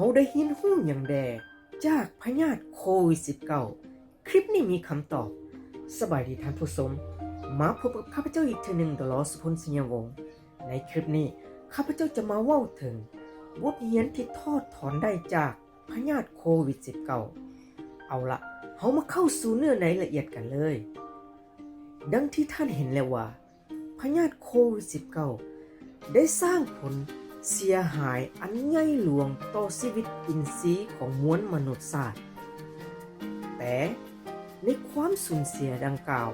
เขาได้ยินหู้อย่างแดจากพยาธิโควิด -19 คลิปนี้มีคำตอบ สบายดีท่านผู้ชมมาพบกับข้าพเจ้าอีกทีหนึ่งดลอสุพลสิยงวงศ์ในคลิปนี้ข้าพเจ้าจะมาเว้าถึงบทเรียนที่ทอดถอนได้จากพยาธิโควิด -19 เอาละเขามาเข้าสู่เนื้อในละเอียดกันเลย ดังที่ท่านเห็นแล้วว่าพยาธิโควิด -19 ได้สร้างผล เสียหายอันใหญ่หลวงต่อชีวิตอินทรีย์ของมวลมนุษยชาสติแต่ในความสูญเสียดังกล่าว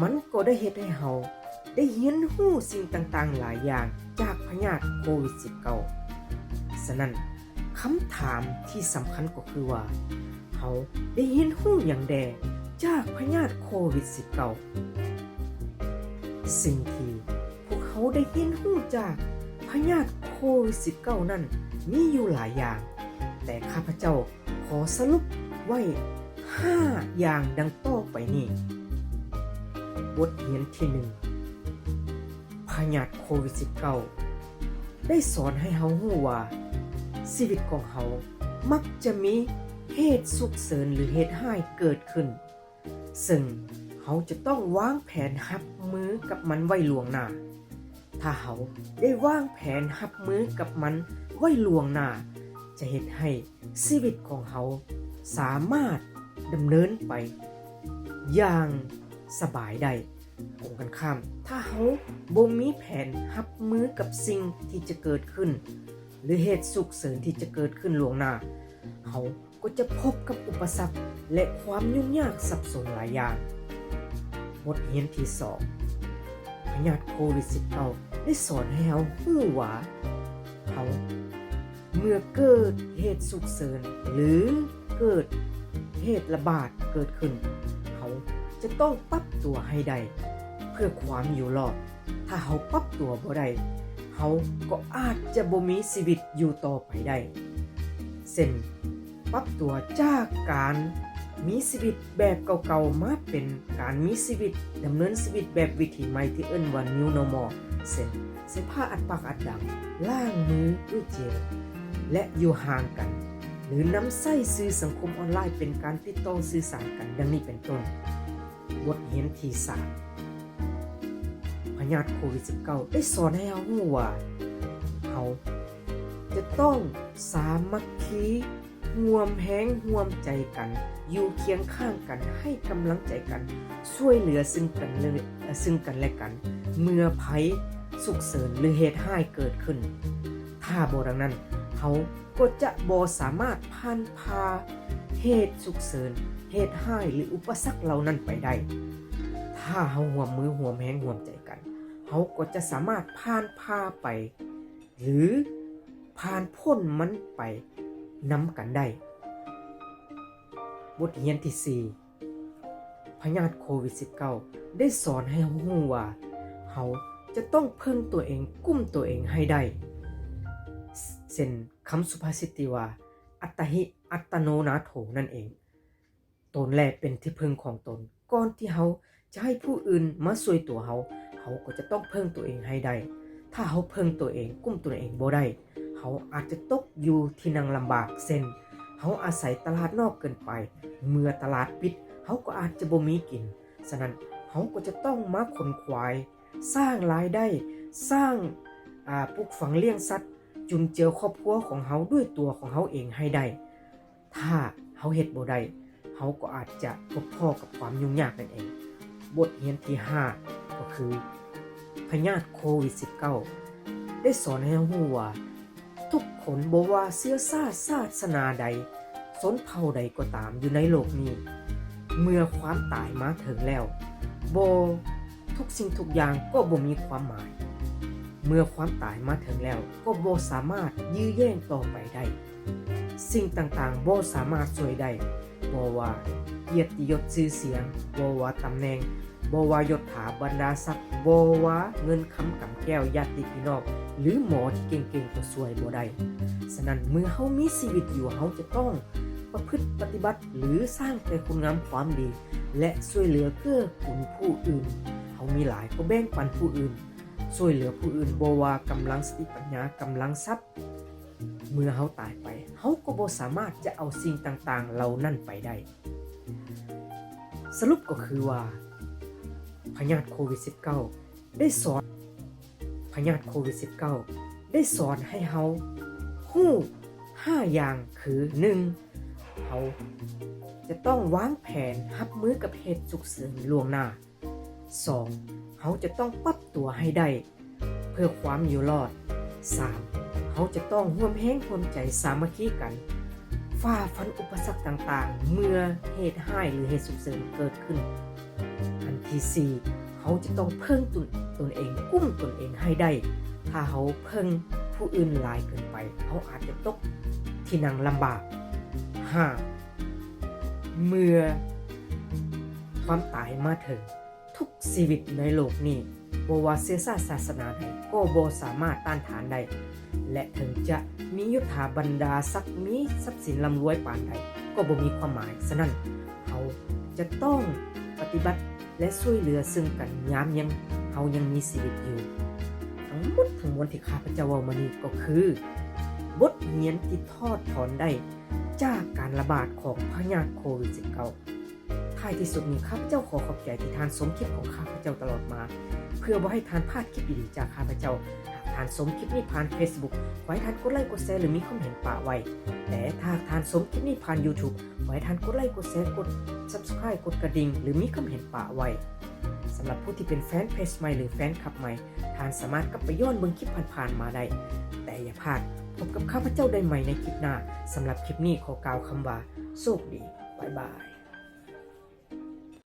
มันก็ได้เหตุให้เฮาได้เรียนรู้สิ่งต่างๆหลายอย่างจากพยาธิโควิด -19 ฉะนั้นคำถามที่สำคัญก็คือว่าเฮาได้เรียนรู้อย่างแดจากพยาธิโควิด -19 สิ่งที่พวกเขาได้เรียนรู้จาก พยาธิโควิด -19 นั้นมีอยู่หลายอย่าง แต่ข้าพเจ้าขอสรุปไว้ 5 อย่างดังต่อไปนี้ บทเรียนที่หนึ่งพยาธิโควิด -19 ได้สอนให้เฮาฮู้ว่า ชีวิตของเฮามักจะมีเหตุสุกเสริญหรือเหตุห้ายเกิดขึ้น ซึ่งเฮาจะต้องวางแผนรับมือกับมันไว้ล่วงหน้า ถ้าเฮาได้วางแผนรับมือกับมันไว้ล่วงหน้า จะเฮ็ดให้ชีวิตของเฮาสามารถดำเนินไป อย่างสบายได้ตรงกันข้าม ถ้าเฮาบ่มีแผนรับมือกับสิ่งที่จะเกิดขึ้น หรือเหตุสุกเสริญที่จะเกิดขึ้นล่วงหน้าเฮาก็จะพบกับอุปสรรคและความยุ่งยากสับสนหลายอย่างบทเรียนที่สองพยาธิโควิด -19 ได้สอนให้เราฮู้ว่าเขาเมื่อเกิดเหตุสุกเสริญหรือเกิดเหตุระบาดเกิดขึ้น เขาจะต้องปรับตัวให้ได้เพื่อความอยู่รอด ถ้าเขาปรับตัวบ่ได้เขาก็อาจจะบ่มีชีวิตอยู่ต่อไปได้ เส้นปรับตัวจากการ มีชีวิตแบบเก่าๆ มาเป็นการมีชีวิตดำเนินชีวิตแบบวิถีใหม่ที่เอิ้นว่า New Normal เช่นเสื้อผ้าอัดปากอัดดังล้างมือด้วยเจลและอยู่ห่างกัน หรือนำใส้สื่อสังคมออนไลน์เป็นการติดต่อสื่อสารกันดังนี้เป็นต้น บทเรียนที่สามพยาธิโควิด -19 ได้สอนให้เรารู้ว่าเขาจะต้องสามัคคี ห่วมแห้งห่วมใจกัน อยู่เคียงข้างกันให้กำลังใจกัน ช่วยเหลือซึ่งกันเลยซึ่งกันและกัน เมื่อภัยสุกเสริญหรือเหตุห้ายเกิดขึ้น ถ้าบ่ดังนั้นเขาก็จะบ่สามารถผ่านพาเหตุสุกเสริญเหตุห้ายหรืออุปสรรคเหล่านั้นไปได้ ถ้าเฮาห่วมมือห่วมแห้งห่วมใจกันเขาก็จะสามารถผ่านพาไป หรือผ่านพ้นมันไป นำกันได้ บทเรียนที่ 4 พยาธิโควิด -19 ได้สอนให้เรารู้ว่าเขาจะต้องพึ่งตัวเองกุ้มตัวเองให้ได้ เช่นคำสุภาษิตที่ว่า อัตหิอัตโนนาโถนั่นเอง ตนแลเป็นที่พึ่งของตน ก่อนที่เขาจะให้ผู้อื่นมาช่วยตัวเขา เขาก็จะต้องพึ่งตัวเองให้ได้ ถ้าเขาพึ่งตัวเองกุ้มตัวเองบ่ได้ เขาอาจจะตกอยู่ที่นังลำบากเส้นเขาอาศัยตลาดนอกเกินไป เมื่อตลาดปิดเขาก็อาจจะบ่มีกิน ฉะนั้นเขาก็จะต้องมาขนขวาย สร้างรายได้ สร้างาปลูกฝังเลี้ยงสัตว์ จุนเจือครอบครัวของเขาด้วยตัวของเขาเองให้ได้ ถ้าเขาเฮ็ดบ่ได้เขาก็อาจจะพบพ่อกับความยุ่งยากนั่นเอง บทเรียนที่ 5 ก็คือพยาธิโควิด -19 ได้สอนให้เรารู้ว่า ทุกคนบว่าเสื้อชาติศาสนาใดสนเผ่าใดก็ตามอยู่ในโลกนี้ เมื่อความตายมาถึงแล้วโบทุกสิ่งทุกอย่างก็บ่มีความหมาย เมื่อความตายมาถึงแล้วก็บ่สามารถยื้อแย่งต่อไปได้ สิ่งต่างๆบ่สามารถช่วยได้บว่าเกียรติยศชื่อเสียงบว่าตำแหน่ง บวายศถาบรรดาศักดิ์บวาเงินคำกำแก้วญาติพี่น้องหรือหมอที่เก่งๆก็ช่วยบ่ได้ฉะนั้นเมื่อเฮามีชีวิตอยู่เฮาจะต้องประพฤติปฏิบัติหรือสร้างแต่คุณงามความดี และช่วยเหลือเกื้อกูลผู้อื่นเฮามีหลายก็แบ่งปันผู้อื่นช่วยเหลือผู้อื่นบวากำลังสติปัญญากำลังทรัพย์ เมื่อเฮาตายไปเฮาก็บ่สามารถจะเอาสิ่งต่างๆ เหล่านั้นไปได้ สรุปก็คือว่า พยาธิโควิด -19 ได้สอนพยาธิโควิด -19 ได้สอนให้เฮาฮู้ห้าอย่างคือ 1. เฮาจะต้องวางแผนรับมือกับเหตุฉุกเฉินล่วงหน้า 2. เฮาจะต้องปรับตัวให้ได้ เพื่อความอยู่รอด 3. เขาจะต้องร่วมแห้งร่วมใจสามัคคีกันฝ่าฟันอุปสรรคต่างๆ เมื่อเหตุห้ายหรือเหตุสุกเสริญเกิดขึ้น อันที่4เขาจะต้องเพิ่งตนตนเองกุ้มตนเองให้ได้ ถ้าเขาเพิ่งผู้อื่นหลายเกินไป เขาอาจจะตกที่นั่งลำบาก 5. เมื่อความตายมาถึงทุกชีวิตในโลกนี้บว่าเสียศาศาสนาใดก็บสามารถต้านทานได้ และถึงจะมียุทธาบรรดาศักดิ์มีทรัพย์สินลำรวยปานใด ก็บ่มีความหมาย ฉะนั้นเขาจะต้องปฏิบัติ และช่วยเหลือซึ่งกันยามยังเขายังมีชีวิตอยู่ ทั้งหมดทั้งมวลที่ข้าพเจ้าเว้ามานี้ก็คือ บทเรียนที่ทอดถอนได้จากการระบาดของพยาธิโควิด -19 ท้ายที่สุดนี้ข้าพเจ้าขอขอบใจที่ทานสมคิดของข้าพเจ้าตลอดมา เพื่อบ่ให้ทานพลาดคลิปดีๆจากข้าพเจ้า ทานสมคลิปนี้ผ่าน Facebook ขอให้ทานกดไลค์กดแชร์หรือมีคอมเมนป่าไว้ แต่ถ้าทานสมคลิปนี้ผ่าน YouTube ขอให้ทานกดไลค์กดแชร์กด Subscribe กดกระดิ่งหรือมีคอมเมนป่าไว้สำหรับผู้ที่เป็นแฟนเพจใหม่หรือแฟนคลับใหม่ทานสามารถกลับไปย้อนเบิ่งคลิปผ่านๆมาได้ แต่อย่าพลาดพบกับข้าพเจ้าได้ใหม่ในคลิปหน้าสำหรับคลิปนี้ขอกล่าวคำว่าโชคดีบ๊ายบาย